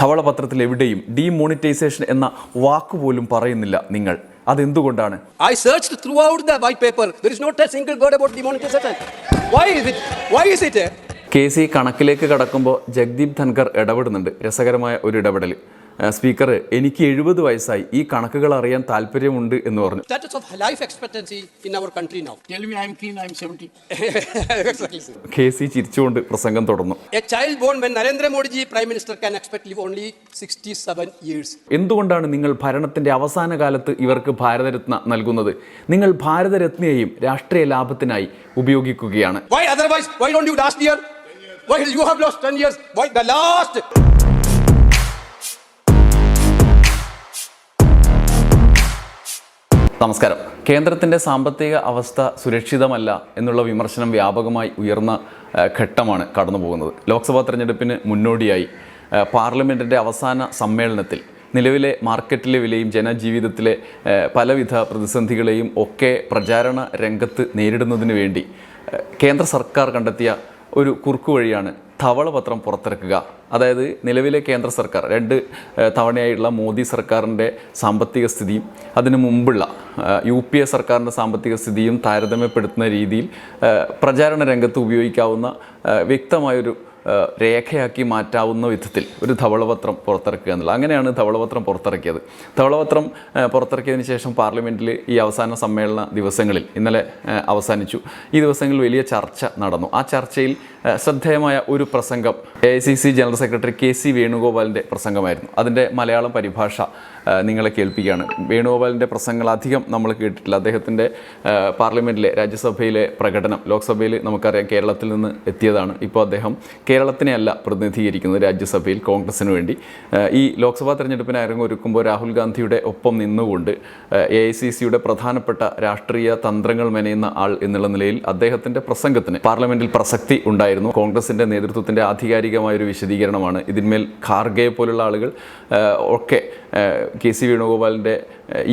ധവളപത്രത്തിൽ എവിടെയും ഡീമോണിറ്റൈസേഷൻ എന്ന വാക്കുപോലും പറയുന്നില്ല നിങ്ങൾ. അതെന്തുകൊണ്ടാണ്? I search throughout the white paper there is not a single word about Why why is it why is it K C കണക്കിലേക്ക് കടക്കുമ്പോൾ ജഗ്ദീപ് ധൻകർ ഇടപെടുന്നുണ്ട്. രസകരമായ ഒരു ഇടപെടൽ സ്പീക്കർ എനിക്ക് എഴുപത് വയസ്സായി. ഈ കണക്കുകൾ അറിയാൻ താല്പര്യമുണ്ട് എന്ന് പറഞ്ഞു. കെ സി ചിരിച്ചുകൊണ്ട് പ്രസംഗം തുടർന്നു. എന്തുകൊണ്ടാണ് നിങ്ങൾ ഭരണത്തിന്റെ അവസാന കാലത്ത് ഇവർക്ക് ഭാരതരത്ന നൽകുന്നത്? നിങ്ങൾ ഭാരതരത്നയെയും രാഷ്ട്രീയ ലാഭത്തിനായി ഉപയോഗിക്കുകയാണ്. Why otherwise? Why don't you last year why you have lost 10 years? Why the last നമസ്കാരം. കേന്ദ്രത്തിന്റെ സാമ്പത്തിക അവസ്ഥ സുരക്ഷിതമല്ല എന്നുള്ള വിമർശനം വ്യാപകമായി ഉയർന്ന ഘട്ടമാണ് കടന്നു പോകുന്നത് ലോക്സഭാ തെരഞ്ഞെടുപ്പിന് മുന്നോടിയായി പാർലമെന്റിന്റെ അവസാന സമ്മേളനത്തിൽ നിലവിലെ മാർക്കറ്റിലെ വിലയും ജനജീവിതത്തിലെ പലവിധ പ്രതിസന്ധികളെയും ഒക്കെ പ്രചാരണ രംഗത്ത് നേരിടുന്നതിന് വേണ്ടി കേന്ദ്ര സർക്കാർ കണ്ടെത്തിയ ഒരു കുറുക്കു വഴിയാണ് ധവളപത്രം പുറത്തിറക്കുക. അതായത് നിലവിലെ കേന്ദ്ര സർക്കാർ രണ്ട് തവണയായിട്ടുള്ള മോദി സർക്കാരിന്റെ സാമ്പത്തിക സ്ഥിതിയും അതിനു മുമ്പുള്ള യു പി എ സർക്കാരിന്റെ സാമ്പത്തിക സ്ഥിതിയും താരതമ്യപ്പെടുത്തുന്ന രീതിയിൽ പ്രചാരണ രംഗത്ത് ഉപയോഗിക്കാവുന്ന വ്യക്തമായൊരു രേഖയാക്കി മാറ്റാവുന്ന വിധത്തിൽ ഒരു ധവളപത്രം പുറത്തിറക്കുക എന്നുള്ളത്. അങ്ങനെയാണ് ധവളപത്രം പുറത്തിറക്കിയത്. ധവളപത്രം പുറത്തിറക്കിയതിന് ശേഷം പാർലമെന്റിൽ ഈ അവസാന സമ്മേളന ദിവസങ്ങളിൽ ഇന്നലെ അവസാനിച്ചു. ഈ ദിവസങ്ങളിൽ വലിയ ചർച്ച നടന്നു. ആ ചർച്ചയിൽ ശ്രദ്ധേയമായ ഒരു പ്രസംഗം. A I C C general secretary K C വേണുഗോപാലിന്റെ പ്രസംഗമായിരുന്നു. അതിന്റെ മലയാളം പരിഭാഷ നിങ്ങളെ കേൾപ്പിക്കുകയാണ്. വേണുഗോപാലിന്റെ പ്രസംഗങ്ങൾ അധികം നമ്മൾ കേട്ടിട്ടില്ല. അദ്ദേഹത്തിന്റെ പാർലമെന്റിലെ രാജ്യസഭയിലെ പ്രകടനം ലോക്സഭയിൽ നമുക്കറിയാം കേരളത്തിൽ നിന്ന് എത്തിയതാണ്. ഇപ്പോൾ അദ്ദേഹം കേരളത്തിനെ അല്ല പ്രതിനിധീകരിക്കുന്നത് രാജ്യസഭയിൽ കോൺഗ്രസിന് വേണ്ടി. ഈ ലോക്സഭാ തെരഞ്ഞെടുപ്പിന് അരങ്ങൊരുക്കുമ്പോൾ രാഹുൽ ഗാന്ധിയുടെ ഒപ്പം നിന്നുകൊണ്ട് എ ഐ സി സിയുടെ പ്രധാനപ്പെട്ട രാഷ്ട്രീയ തന്ത്രങ്ങൾ മെനയുന്ന ആൾ എന്നുള്ള നിലയിൽ അദ്ദേഹത്തിന്റെ പ്രസംഗത്തിന് പാർലമെന്റിൽ പ്രസക്തി ഉണ്ടായിരുന്നു. കോൺഗ്രസിന്റെ നേതൃത്വത്തിന്റെ ആധികാരികമായ ഒരു വിശദീകരണമാണ്. ഇതിന്മേൽ ഖാർഗെ പോലുള്ള ആളുകൾ ഒക്കെ കെ സി വേണുഗോപാലിന്റെ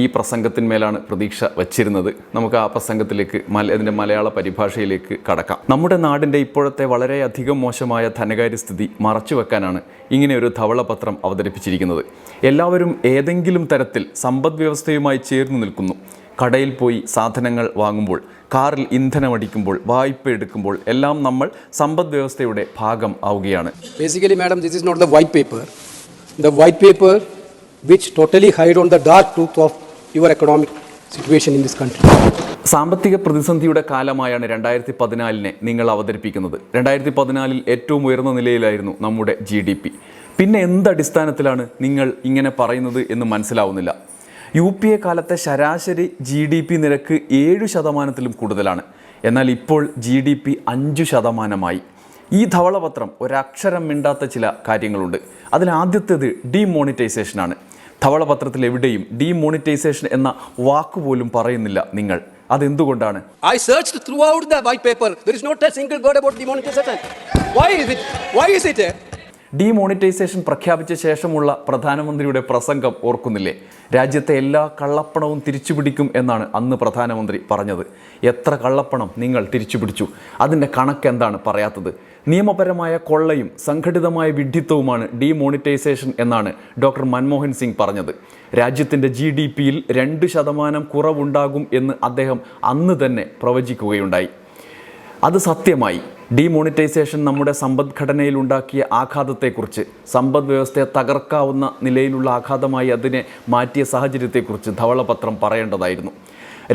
ഈ പ്രസംഗത്തിന്മേലാണ് പ്രതീക്ഷ വച്ചിരുന്നത്. നമുക്ക് ആ പ്രസംഗത്തിലേക്ക് മല അതിന്റെ മലയാള പരിഭാഷയിലേക്ക് കടക്കാം. നമ്മുടെ നാടിന്റെ ഇപ്പോഴത്തെ വളരെയധികം മോശമായ ധനകാര്യസ്ഥിതി മറച്ചുവെക്കാനാണ് ഇങ്ങനെ ഒരു ധവളപത്രം അവതരിപ്പിച്ചിരിക്കുന്നത്. എല്ലാവരും ഏതെങ്കിലും തരത്തിൽ സമ്പദ് വ്യവസ്ഥയുമായി ചേർന്ന് നിൽക്കുന്നു. കടയിൽ പോയി സാധനങ്ങൾ വാങ്ങുമ്പോൾ കാറിൽ ഇന്ധനമടിക്കുമ്പോൾ വായ്പ എടുക്കുമ്പോൾ എല്ലാം നമ്മൾ സമ്പദ് വ്യവസ്ഥയുടെ ഭാഗം ആവുകയാണ്. Basically madam this is not the white paper the white paper which totally hide on the dark truth of your economic situation in this country സാമ്പത്തിക പ്രതിസന്ധിയുടെ കാലമായാണ് രണ്ടായിരത്തി പതിനാലിനെ നിങ്ങൾ അവതരിപ്പിക്കുന്നത്. രണ്ടായിരത്തി പതിനാലിൽ ഏറ്റവും ഉയർന്ന നിലയിലായിരുന്നു നമ്മുടെ ജി ഡി പി പിന്നെ എന്തടിസ്ഥാനത്തിലാണ് നിങ്ങൾ ഇങ്ങനെ പറയുന്നത് എന്ന് മനസ്സിലാവുന്നില്ല. യു പി എ കാലത്തെ ശരാശരി ജി ഡി പി നിരക്ക് ഏഴ് ശതമാനത്തിലും കൂടുതലാണ്. എന്നാൽ ഇപ്പോൾ ജി ഡി പി അഞ്ച് ശതമാനമായി. ഈ ധവളപത്രം ഒരക്ഷരം മിണ്ടാത്ത ചില കാര്യങ്ങളുണ്ട്. അതിലാദ്യത്തേത് ഡീമോണിറ്റൈസേഷനാണ്. ധവളപത്രത്തിൽ എവിടെയും ഡീമോണിറ്റൈസേഷൻ എന്ന വാക്കുപോലും പറയുന്നില്ല നിങ്ങൾ. അതെന്തുകൊണ്ടാണ്? I search throughout the white paper there is not a single about about Why why is it why is eh? Demonetisation പ്രഖ്യാപിച്ച ശേഷമുള്ള പ്രധാനമന്ത്രിയുടെ പ്രസംഗം ഓർക്കുന്നില്ലേ? രാജ്യത്തെ എല്ലാ കള്ളപ്പണവും തിരിച്ചുപിടിക്കും എന്നാണ് അന്ന് പ്രധാനമന്ത്രി പറഞ്ഞത്. എത്ര കള്ളപ്പണം നിങ്ങൾ തിരിച്ചുപിടിച്ചു? അതിന്റെ കണക്ക് എന്താണ് പറയാത്തത്? നിയമപരമായ കൊള്ളയും സംഘടിതമായ വിഡ്ഢിത്വവുമാണ് ഡീമോണിറ്റൈസേഷൻ എന്നാണ് ഡോക്ടർ മൻമോഹൻ സിംഗ് പറഞ്ഞത്. രാജ്യത്തിന്റെ ജി ഡി പിയിൽ രണ്ട് ശതമാനം കുറവുണ്ടാകും എന്ന് അദ്ദേഹം അന്ന് തന്നെ പ്രവചിക്കുകയുണ്ടായി. അത് സത്യമായി. ഡീമോണിറ്റൈസേഷൻ നമ്മുടെ സമ്പദ്ഘടനയിൽ ഉണ്ടാക്കിയ ആഘാതത്തെക്കുറിച്ച് സമ്പദ് വ്യവസ്ഥയെ തകർക്കാവുന്ന നിലയിലുള്ള ആഘാതമായി അതിനെ മാറ്റിയ സാഹചര്യത്തെക്കുറിച്ച് ധവളപത്രം പറയേണ്ടതായിരുന്നു.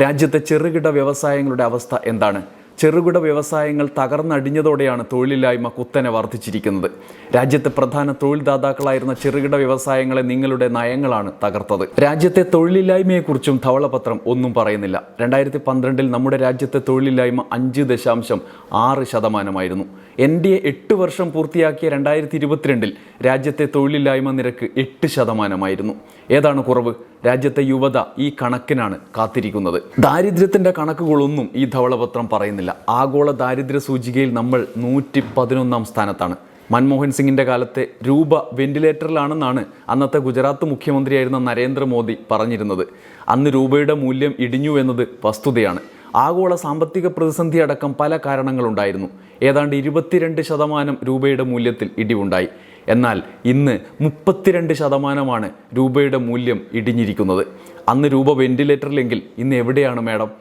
രാജ്യത്തെ ചെറുകിട വ്യവസായങ്ങളുടെ അവസ്ഥ എന്താണ്? ചെറുകിട വ്യവസായങ്ങൾ തകർന്നടിഞ്ഞതോടെയാണ് തൊഴിലില്ലായ്മ കുത്തനെ വർദ്ധിച്ചിരിക്കുന്നത്. രാജ്യത്തെ പ്രധാന തൊഴിൽദാതാക്കളായിരുന്ന ചെറുകിട വ്യവസായങ്ങളെ നിങ്ങളുടെ നയങ്ങളാണ് തകർത്തത്. രാജ്യത്തെ തൊഴിലില്ലായ്മയെക്കുറിച്ചും ധവളപത്രം ഒന്നും പറയുന്നില്ല. രണ്ടായിരത്തി പന്ത്രണ്ടിൽ നമ്മുടെ രാജ്യത്തെ തൊഴിലില്ലായ്മ അഞ്ച് ദശാംശം ആറ് ശതമാനമായിരുന്നു. എൻ ഡി എ എട്ട് വർഷം പൂർത്തിയാക്കിയ രണ്ടായിരത്തി ഇരുപത്തിരണ്ടിൽ രാജ്യത്തെ തൊഴിലില്ലായ്മ നിരക്ക് എട്ട് ശതമാനമായിരുന്നു. ഏതാണ് കുറവ്? രാജ്യത്തെ യുവത ഈ കണക്കിനാണ് കാത്തിരിക്കുന്നത്. ദാരിദ്ര്യത്തിന്റെ കണക്കുകളൊന്നും ഈ ധവളപത്രം പറയുന്നില്ല. ആഗോള ദാരിദ്ര്യ സൂചികയിൽ നമ്മൾ നൂറ്റി പതിനൊന്നാം സ്ഥാനത്താണ്. മൻമോഹൻ സിംഗിന്റെ കാലത്തെ രൂപ വെന്റിലേറ്ററിലാണെന്നാണ് അന്നത്തെ ഗുജറാത്ത് മുഖ്യമന്ത്രിയായിരുന്ന നരേന്ദ്രമോദി പറഞ്ഞിരുന്നത്. അന്ന് രൂപയുടെ മൂല്യം ഇടിഞ്ഞു എന്നത് വസ്തുതയാണ്. ആഗോള സാമ്പത്തിക പ്രതിസന്ധി അടക്കം പല കാരണങ്ങളുണ്ടായിരുന്നു. ഏതാണ്ട് ഇരുപത്തിരണ്ട് ശതമാനം രൂപയുടെ മൂല്യത്തിൽ ഇടിവുണ്ടായി. എന്നാൽ ഇന്ന് മുപ്പത്തിരണ്ട് ശതമാനമാണ് രൂപയുടെ മൂല്യം ഇടിഞ്ഞിരിക്കുന്നത്. അന്ന് രൂപ വെന്റിലേറ്ററിലെങ്കിൽ ഇന്ന് എവിടെയാണ് മാഡം?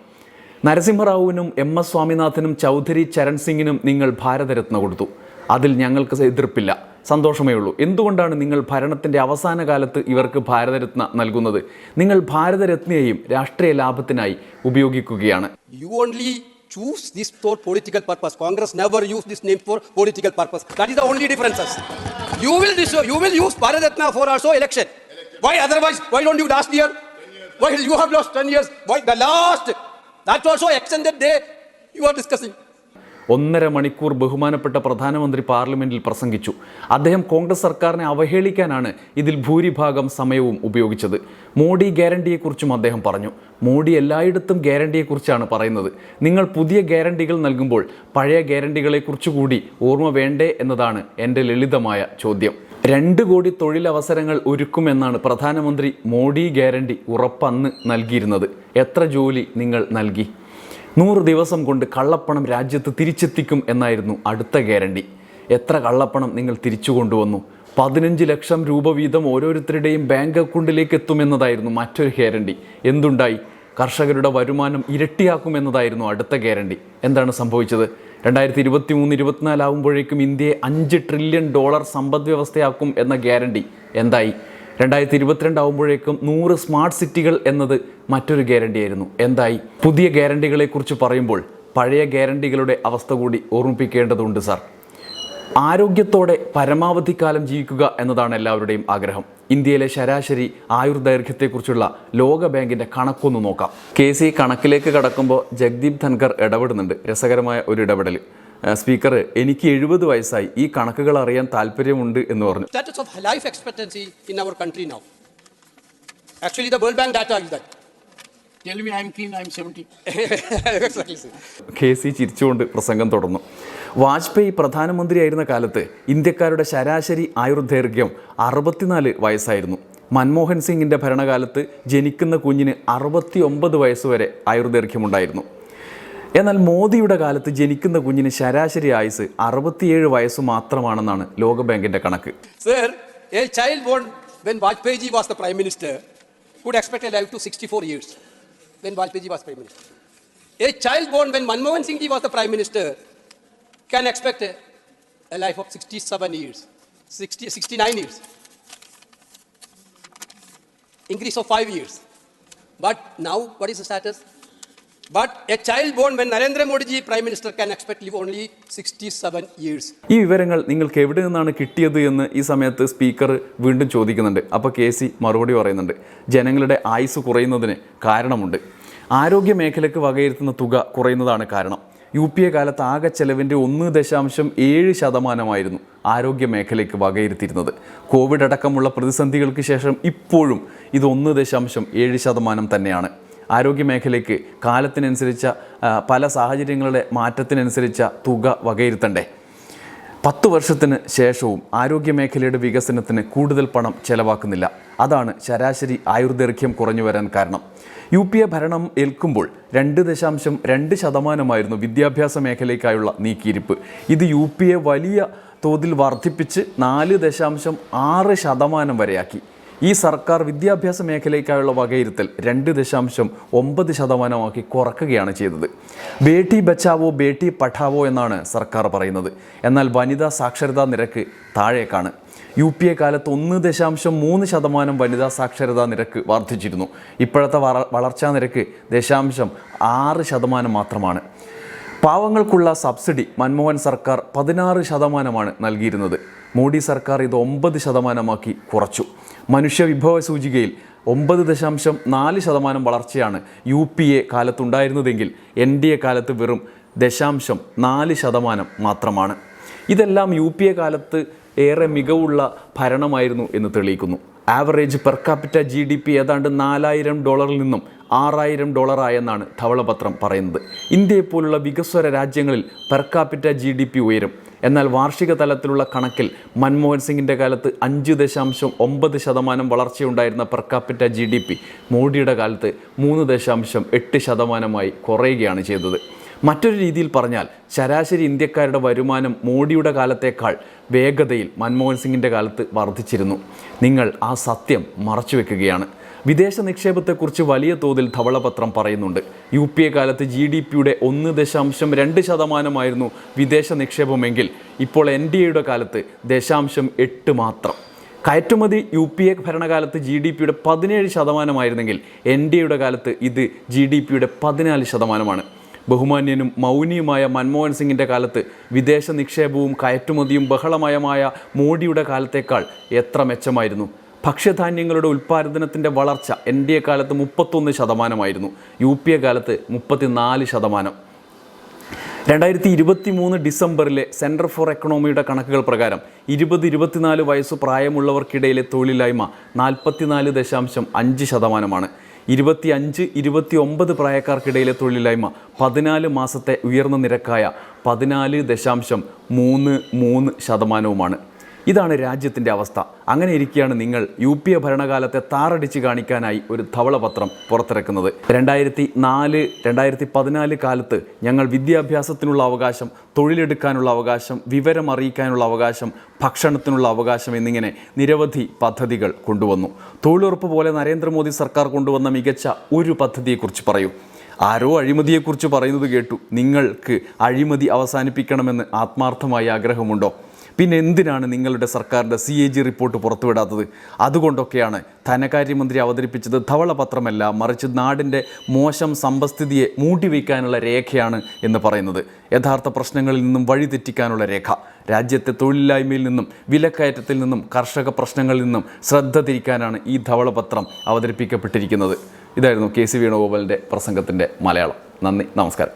നരസിംഹറാവുവിനും എം എസ് സ്വാമിനാഥനും ചൗധരി ചരൺ സിംഗിനും നിങ്ങൾ ഭാരതരത്ന കൊടുത്തു. അതിൽ ഞങ്ങൾക്ക് എതിർപ്പില്ല. സന്തോഷമേ ഉള്ളൂ എന്തുകൊണ്ടാണ് നിങ്ങൾ ഭരണത്തിന്റെ അവസാന കാലത്ത് ഇവർക്ക് ഭാരതരത്ന നൽകുന്നത് നിങ്ങൾ ഭാരതരത്നയെയും രാഷ്ട്രീയ ലാഭത്തിനായി ഉപയോഗിക്കുകയാണ് You only choose this for political purpose. Congress never used this name for political purpose. That is the only difference. You will dis- you will use Bharat Ratna for also election. Why otherwise? Why don't you last year? Why you have lost 10 years? Why the last? That's also extended day you are discussing. ഒന്നര മണിക്കൂർ ബഹുമാനപ്പെട്ട പ്രധാനമന്ത്രി പാർലമെന്റിൽ പ്രസംഗിച്ചു. അദ്ദേഹം കോൺഗ്രസ് സർക്കാരിനെ അവഹേളിക്കാനാണ് ഇതിൽ ഭൂരിഭാഗം സമയവും ഉപയോഗിച്ചത്. മോഡി ഗ്യാരണ്ടിയെക്കുറിച്ചും അദ്ദേഹം പറഞ്ഞു. മോഡി എല്ലായിടത്തും ഗ്യാരണ്ടിയെക്കുറിച്ചാണ് പറയുന്നത്. നിങ്ങൾ പുതിയ ഗ്യാരണ്ടികൾ നൽകുമ്പോൾ പഴയ ഗ്യാരണ്ടികളെക്കുറിച്ച് കൂടി ഓർമ്മ വേണ്ടേ എന്നതാണ് എന്റെ ലളിതമായ ചോദ്യം. രണ്ട് കോടി തൊഴിലവസരങ്ങൾ ഒരുക്കുമെന്നാണ് പ്രധാനമന്ത്രി മോഡി ഗ്യാരണ്ടി ഉറപ്പന്ന് നൽകിയിരുന്നത്. എത്ര ജോലി നിങ്ങൾ നൽകി? നൂറ് ദിവസം കൊണ്ട് കള്ളപ്പണം രാജ്യത്ത് തിരിച്ചെത്തിക്കും എന്നായിരുന്നു അടുത്ത ഗ്യാരണ്ടി. എത്ര കള്ളപ്പണം നിങ്ങൾ തിരിച്ചു കൊണ്ടുവന്നു? പതിനഞ്ച് ലക്ഷം രൂപ വീതം ഓരോരുത്തരുടെയും ബാങ്ക് അക്കൗണ്ടിലേക്ക് എത്തുമെന്നതായിരുന്നു മറ്റൊരു ഗ്യാരണ്ടി. എന്തുണ്ടായി? കർഷകരുടെ വരുമാനം ഇരട്ടിയാക്കുമെന്നതായിരുന്നു അടുത്ത ഗ്യാരണ്ടി. എന്താണ് സംഭവിച്ചത്? രണ്ടായിരത്തി ഇരുപത്തി മൂന്ന് ഇരുപത്തിനാലാവുമ്പോഴേക്കും ഇന്ത്യയെ അഞ്ച് ട്രില്യൺ ഡോളർ സമ്പദ് വ്യവസ്ഥയാക്കും എന്ന ഗ്യാരണ്ടി. എന്തായി? രണ്ടായിരത്തി ഇരുപത്തിരണ്ടാവുമ്പോഴേക്കും നൂറ് സ്മാർട്ട് സിറ്റികൾ എന്നത് മറ്റൊരു ഗ്യാരണ്ടിയായിരുന്നു എന്തായി? പുതിയ ഗ്യാരണ്ടികളെക്കുറിച്ച് പറയുമ്പോൾ പഴയ ഗ്യാരണ്ടികളുടെ അവസ്ഥ കൂടി ഓർമ്മിപ്പിക്കേണ്ടതുണ്ട് സാർ ആരോഗ്യത്തോടെ പരമാവധി കാലം ജീവിക്കുക എന്നതാണ് എല്ലാവരുടെയും ആഗ്രഹം. ഇന്ത്യയിലെ ശരാശരി ആയുർദൈർഘ്യത്തെക്കുറിച്ചുള്ള ലോക ബാങ്കിന്റെ കണക്കൊന്ന് നോക്കാം. കെ സി കണക്കിലേക്ക് കടക്കുമ്പോൾ ജഗ്ദീപ് ധൻകർ ഇടപെടുന്നുണ്ട്. രസകരമായ ഒരു ഇടപെടൽ സ്പീക്കർ എനിക്ക് എഴുപത് വയസ്സായി ഈ കണക്കുകൾ അറിയാൻ താല്പര്യമുണ്ട് എന്ന് പറഞ്ഞു Status of life expectancy in our country now. Actually, the World Bank data. Tell me I'm keen, I'm 70. K C ചിരിച്ചുകൊണ്ട് പ്രസംഗം തുടർന്നു വാജ്പേയി പ്രധാനമന്ത്രിയായിരുന്ന കാലത്ത് ഇന്ത്യക്കാരുടെ ശരാശരി ആയുർദൈർഘ്യം അറുപത്തിനാല് വയസ്സായിരുന്നു മൻമോഹൻ സിംഗിന്റെ ഭരണകാലത്ത് ജനിക്കുന്ന കുഞ്ഞിന് അറുപത്തി ഒമ്പത് വയസ്സുവരെ ആയുർദൈർഘ്യമുണ്ടായിരുന്നു എന്നാൽ മോദിയുടെ കാലത്ത് ജനിക്കുന്ന കുഞ്ഞിന് ശരാശരി ആയുസ് അറുപത്തിയേഴ് വയസ്സ് മാത്രമാണെന്നാണ് ലോകബാങ്കിന്റെ കണക്ക് sir a child born Vajpayee ji was the Prime Minister could expect a life to 64 years when Vajpayee ji was Prime Minister. A child born when Manmohan Singh ji was the Prime Minister can expect a, a life of 67 years, 60, 69 years. Increase of 5 years. But now, what is the status? ഈ വിവരങ്ങൾ നിങ്ങൾക്ക് എവിടെ നിന്നാണ് കിട്ടിയത് എന്ന് ഈ സമയത്ത് speaker വീണ്ടും ചോദിക്കുന്നുണ്ട്. അപ്പോൾ കെ സി മറുപടി പറയുന്നുണ്ട്. ജനങ്ങളുടെ ആയുസ് കുറയുന്നതിന് കാരണമുണ്ട്. ആരോഗ്യ മേഖലയ്ക്ക് വകയിരുത്തുന്ന തുക കുറയുന്നതാണ് കാരണം. യു പി എ കാലത്ത് ആകെ ചെലവിന്റെ ഒന്ന് ദശാംശം ഏഴ് ശതമാനമായിരുന്നു ആരോഗ്യ മേഖലയ്ക്ക് വകയിരുത്തിയിരുന്നത്. കോവിഡ് അടക്കമുള്ള പ്രതിസന്ധികൾക്ക് ശേഷം ഇപ്പോഴും ഇത് ഒന്ന് ദശാംശം ഏഴ് ശതമാനം തന്നെയാണ്. ആരോഗ്യ മേഖലയ്ക്ക് കാലത്തിനനുസരിച്ച പല സാഹചര്യങ്ങളുടെ മാറ്റത്തിനനുസരിച്ച തുക വകയിരുത്തണ്ടേ? പത്ത് വർഷത്തിന് ശേഷവും ആരോഗ്യമേഖലയുടെ വികസനത്തിന് കൂടുതൽ പണം ചെലവാക്കുന്നില്ല. അതാണ് ശരാശരി ആയുർദൈർഘ്യം കുറഞ്ഞു വരാൻ കാരണം. യു പി എ ഭരണം ഏൽക്കുമ്പോൾ രണ്ട് ദശാംശം രണ്ട് ശതമാനമായിരുന്നു വിദ്യാഭ്യാസ മേഖലയ്ക്കായുള്ള നീക്കിയിരിപ്പ്. ഇത് യു പി എ വലിയ തോതിൽ വർദ്ധിപ്പിച്ച് നാല് ദശാംശം ആറ് ശതമാനം വരെയാക്കി. ഈ സർക്കാർ വിദ്യാഭ്യാസ മേഖലയ്ക്കായുള്ള വകയിരുത്തൽ രണ്ട് ദശാംശം ഒമ്പത് ശതമാനമാക്കി കുറക്കുകയാണ് ചെയ്തത്. ബേട്ടി ബച്ചാവോ ബേട്ടി പഠാവോ എന്നാണ് സർക്കാർ പറയുന്നത്. എന്നാൽ വനിതാ സാക്ഷരതാ നിരക്ക് താഴേക്കാണ്. യു പി എ കാലത്ത് ഒന്ന് ദശാംശം മൂന്ന് ശതമാനം വനിതാ സാക്ഷരതാ നിരക്ക് വർദ്ധിച്ചിരുന്നു. ഇപ്പോഴത്തെ വളർച്ചാ നിരക്ക് ദശാംശം ആറ് ശതമാനം മാത്രമാണ്. പാവങ്ങൾക്കുള്ള സബ്സിഡി മൻമോഹൻ സർക്കാർ പതിനാറ് ശതമാനമാണ് നൽകിയിരുന്നത്. മോഡി സർക്കാർ ഇത് ഒമ്പത് ശതമാനമാക്കി കുറച്ചു. മനുഷ്യ വിഭവ സൂചികയിൽ ഒമ്പത് ദശാംശം നാല് ശതമാനം വളർച്ചയാണ് യു പി എ കാലത്തുണ്ടായിരുന്നതെങ്കിൽ എൻ ഡി എ കാലത്ത് വെറും ദശാംശം നാല് ശതമാനം മാത്രമാണ്. ഇതെല്ലാം യു പി എ കാലത്ത് ഏറെ മികവുള്ള ഭരണമായിരുന്നു എന്ന് തെളിയിക്കുന്നു. Average per capita G D P ഏതാണ്ട് നാലായിരം ഡോളറിൽ നിന്നും ആറായിരം ഡോളറായെന്നാണ് ധവളപത്രം പറയുന്നത്. ഇന്ത്യയെപ്പോലുള്ള വികസ്വര രാജ്യങ്ങളിൽ per capita G D P ഉയരും. എന്നാൽ വാർഷിക തലത്തിലുള്ള കണക്കിൽ മൻമോഹൻ സിംഗിന്റെ കാലത്ത് അഞ്ച് ദശാംശം ഒമ്പത് ശതമാനം വളർച്ചയുണ്ടായിരുന്ന per capita G D P മോഡിയുടെ കാലത്ത് മൂന്ന് ദശാംശം എട്ട് ശതമാനമായി കുറയുകയാണ് ചെയ്തത്. മറ്റൊരു രീതിയിൽ പറഞ്ഞാൽ ശരാശരി ഇന്ത്യക്കാരുടെ വരുമാനം മോഡിയുടെ കാലത്തേക്കാൾ വേഗതയിൽ മൻമോഹൻ സിംഗിന്റെ കാലത്ത് വർദ്ധിച്ചിരുന്നു. നിങ്ങൾ ആ സത്യം മറച്ചുവെക്കുകയാണ് വിദേശ നിക്ഷേപത്തെക്കുറിച്ച് വലിയ തോതിൽ ധവളപത്രം പറയുന്നുണ്ട്. യു പി എ കാലത്ത് ജി ഡി പിയുടെ ഒന്ന് ദശാംശം രണ്ട് ശതമാനമായിരുന്നു വിദേശ നിക്ഷേപമെങ്കിൽ ഇപ്പോൾ എൻ ഡി എയുടെ കാലത്ത് ദശാംശം എട്ട് മാത്രം. കയറ്റുമതി യു പി എ ഭരണകാലത്ത് ജി ഡി പിയുടെ പതിനേഴ് ശതമാനമായിരുന്നെങ്കിൽ എൻ ഡി എയുടെ കാലത്ത് ഇത് ജി ഡി പിയുടെ പതിനാല് ശതമാനമാണ്. ബഹുമാന്യനും മൗനിയുമായ മൻമോഹൻ സിംഗിന്റെ കാലത്ത് വിദേശ നിക്ഷേപവും കയറ്റുമതിയും ബഹളമയമായ മോഡിയുടെ കാലത്തേക്കാൾ എത്ര മെച്ചമായിരുന്നു. ഭക്ഷ്യധാന്യങ്ങളുടെ ഉൽപ്പാദനത്തിന്റെ വളർച്ച എൻ ഡി എ കാലത്ത് മുപ്പത്തൊന്ന് ശതമാനമായിരുന്നു. യു പി എ കാലത്ത് മുപ്പത്തിനാല് ശതമാനം. രണ്ടായിരത്തി ഇരുപത്തി മൂന്ന് ഡിസംബറിലെ സെന്റർ ഫോർ എക്കണോമിയുടെ കണക്കുകൾ പ്രകാരം ഇരുപത് ഇരുപത്തിനാല് വയസ്സ് പ്രായമുള്ളവർക്കിടയിലെ തൊഴിലില്ലായ്മ നാൽപ്പത്തിനാല് ദശാംശം അഞ്ച് ശതമാനമാണ്. ഇരുപത്തി അഞ്ച് ഇരുപത്തി ഒമ്പത് പ്രായക്കാർക്കിടയിലെ തൊഴിലില്ലായ്മ പതിനാല് മാസത്തെ ഉയർന്ന നിരക്കായ പതിനാല് ദശാംശം മൂന്ന് മൂന്ന് ശതമാനവുമാണ്. ഇതാണ് രാജ്യത്തിന്റെ അവസ്ഥ. അങ്ങനെ ഇരിക്കുകയാണ് നിങ്ങൾ യു പി എ ഭരണകാലത്തെ താറടിച്ച് കാണിക്കാനായി ഒരു ധവളപത്രം പുറത്തിറക്കുന്നത്. രണ്ടായിരത്തി നാല് രണ്ടായിരത്തി പതിനാല് കാലത്ത് ഞങ്ങൾ വിദ്യാഭ്യാസത്തിനുള്ള അവകാശം തൊഴിലെടുക്കാനുള്ള അവകാശം വിവരം അറിയിക്കാനുള്ള അവകാശം ഭക്ഷണത്തിനുള്ള അവകാശം എന്നിങ്ങനെ നിരവധി പദ്ധതികൾ കൊണ്ടുവന്നു. തൊഴിലുറപ്പ് പോലെ നരേന്ദ്രമോദി സർക്കാർ കൊണ്ടുവന്ന മികച്ച ഒരു പദ്ധതിയെക്കുറിച്ച് പറയൂ. ആരോ അഴിമതിയെക്കുറിച്ച് പറയുന്നത് കേട്ടു. നിങ്ങൾക്ക് അഴിമതി അവസാനിപ്പിക്കണമെന്ന് ആത്മാർത്ഥമായി ആഗ്രഹമുണ്ടോ? പിന്നെ എന്തിനാണ് നിങ്ങളുടെ സർക്കാരിന്റെ സി എ ജി റിപ്പോർട്ട് പുറത്തുവിടാത്തത്? അതുകൊണ്ടൊക്കെയാണ് ധനകാര്യമന്ത്രി അവതരിപ്പിച്ചത് ധവളപത്രമല്ല മറിച്ച് നാടിന്റെ മോശം സമ്പസ്ഥിതിയെ മൂടിവെക്കാനുള്ള രേഖയാണ് എന്ന് പറയുന്നത്. യഥാർത്ഥ പ്രശ്നങ്ങളിൽ നിന്നും വഴിതെറ്റിക്കാനുള്ള രേഖ. രാജ്യത്തെ തൊഴിലില്ലായ്മയിൽ നിന്നും വിലക്കയറ്റത്തിൽ നിന്നും കർഷക പ്രശ്നങ്ങളിൽ നിന്നും ശ്രദ്ധ തിരിക്കാനാണ് ഈ ധവളപത്രം അവതരിപ്പിക്കപ്പെട്ടിരിക്കുന്നത്. ഇതായിരുന്നു കെ സി വേണുഗോപാലിന്റെ പ്രസംഗത്തിന്റെ മലയാളം. നന്ദി നമസ്കാരം.